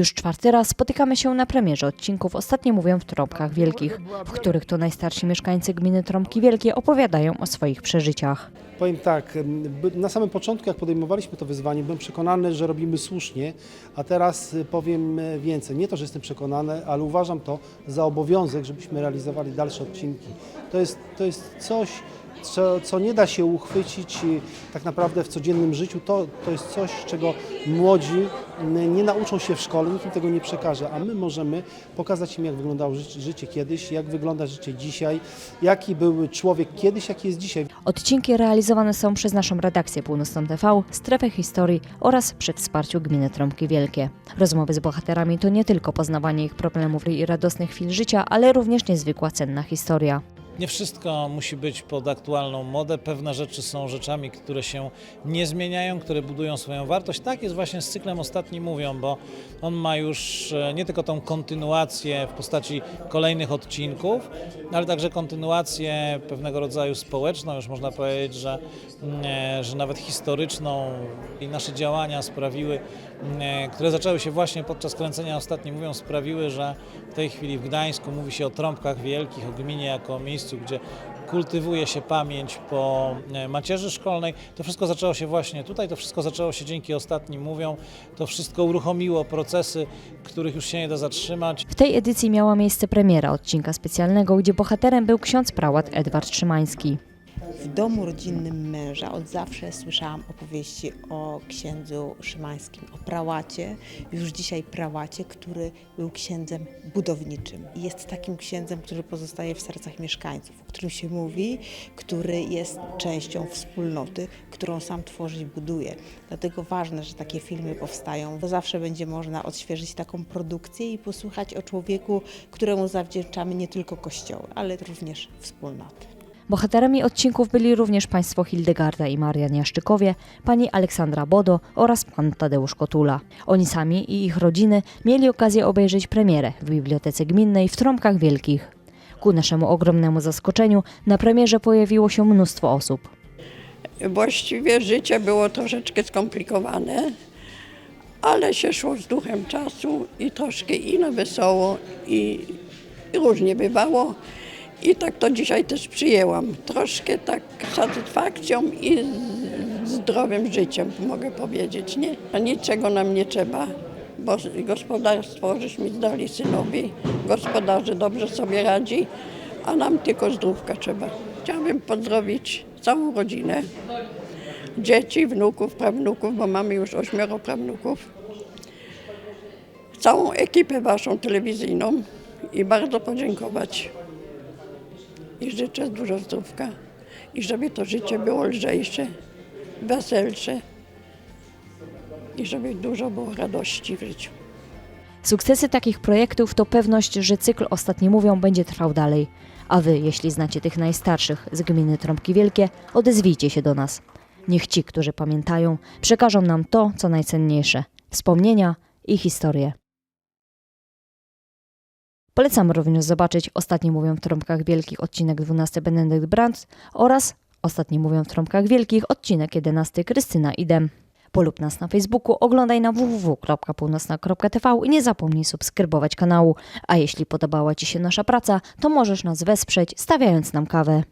Już czwarty raz spotykamy się na premierze odcinków Ostatnie mówią w Trąbkach Wielkich, w których to najstarsi mieszkańcy gminy Trąbki Wielkie opowiadają o swoich przeżyciach. Powiem tak, na samym początku, jak podejmowaliśmy to wyzwanie, byłem przekonany, że robimy słusznie, a teraz y, powiem y, więcej. Nie to, że jestem przekonany, ale uważam to za obowiązek, żebyśmy realizowali dalsze odcinki. To jest, to jest coś, co, co nie da się uchwycić y, tak naprawdę w codziennym życiu. To, to jest coś, czego młodzi nie nauczą się w szkole, nikt im tego nie przekaże, a my możemy pokazać im, jak wyglądało ży- życie kiedyś, jak wygląda życie dzisiaj, jaki był człowiek kiedyś, jaki jest dzisiaj. Odcinki realizowane są przez naszą redakcję Północną TV, Strefę Historii oraz przy wsparciu gminy Trąbki Wielkie. Rozmowy z bohaterami to nie tylko poznawanie ich problemów i radosnych chwil życia, ale również niezwykła cenna historia. Nie wszystko musi być pod aktualną modę. Pewne rzeczy są rzeczami, które się nie zmieniają, które budują swoją wartość. Tak jest właśnie z cyklem Ostatni Mówią, bo on ma już e, nie tylko tą kontynuację w postaci kolejnych odcinków, ale także kontynuację pewnego rodzaju społeczną. Już można powiedzieć, że, mm, e, że nawet historyczną i nasze działania sprawiły, mm, e, które zaczęły się właśnie podczas kręcenia Ostatni Mówią, sprawiły, że w tej chwili w Gdańsku mówi się o trąbkach wielkich, o gminie jako o miejscu, gdzie kultywuje się pamięć po e, macierzy szkolnej. To wszystko zaczęło się właśnie tutaj, to wszystko zaczęło się dzięki Ostatnim Mówią. To wszystko uruchomiło procesy, których już się nie da zatrzymać. W tej edycji miała miejsce premiera odcinka specjalnego, gdzie bohaterem był ksiądz prałat Edward Szymański. W domu rodzinnym męża od zawsze słyszałam opowieści o księdzu Szymańskim, o prałacie, już dzisiaj prałacie, który był księdzem budowniczym. Jest takim księdzem, który pozostaje w sercach mieszkańców, o którym się mówi, który jest częścią wspólnoty, którą sam tworzy i buduje. Dlatego ważne, że takie filmy powstają, bo zawsze będzie można odświeżyć taką produkcję i posłuchać o człowieku, któremu zawdzięczamy nie tylko kościoły, ale również wspólnoty. Bohaterami odcinków byli również państwo Hildegarda i Marian Jaszczykowie, pani Aleksandra Bodo oraz pan Tadeusz Kotula. Oni sami i ich rodziny mieli okazję obejrzeć premierę w Bibliotece Gminnej w Trąbkach Wielkich. Ku naszemu ogromnemu zaskoczeniu na premierze pojawiło się mnóstwo osób. Właściwie życie było troszeczkę skomplikowane, ale się szło z duchem czasu i troszkę i na wesoło i, i różnie bywało. I tak to dzisiaj też przyjęłam. Troszkę tak satysfakcją i zdrowym życiem, mogę powiedzieć, nie? Niczego nam nie trzeba, bo gospodarstwo żeśmy zdali synowi, gospodarze dobrze sobie radzi, a nam tylko zdrówka trzeba. Chciałabym pozdrowić całą rodzinę, dzieci, wnuków, prawnuków, bo mamy już ośmioro prawnuków, całą ekipę waszą telewizyjną i bardzo podziękować. I życzę dużo zdrówka i żeby to życie było lżejsze, weselsze i żeby dużo było radości w życiu. Sukcesy takich projektów to pewność, że cykl Ostatni Mówią będzie trwał dalej. A wy, jeśli znacie tych najstarszych z gminy Trąbki Wielkie, odezwijcie się do nas. Niech ci, którzy pamiętają, przekażą nam to, co najcenniejsze wspomnienia i historie. Polecam również zobaczyć Ostatni Mówią w Trąbkach Wielkich odcinek 12 Benedykt Brandt oraz Ostatni Mówią w Trąbkach Wielkich odcinek 11 Krystyna Idem. Polub nas na Facebooku, oglądaj na www.północna.tv i nie zapomnij subskrybować kanału. A jeśli podobała Ci się nasza praca, to możesz nas wesprzeć stawiając nam kawę.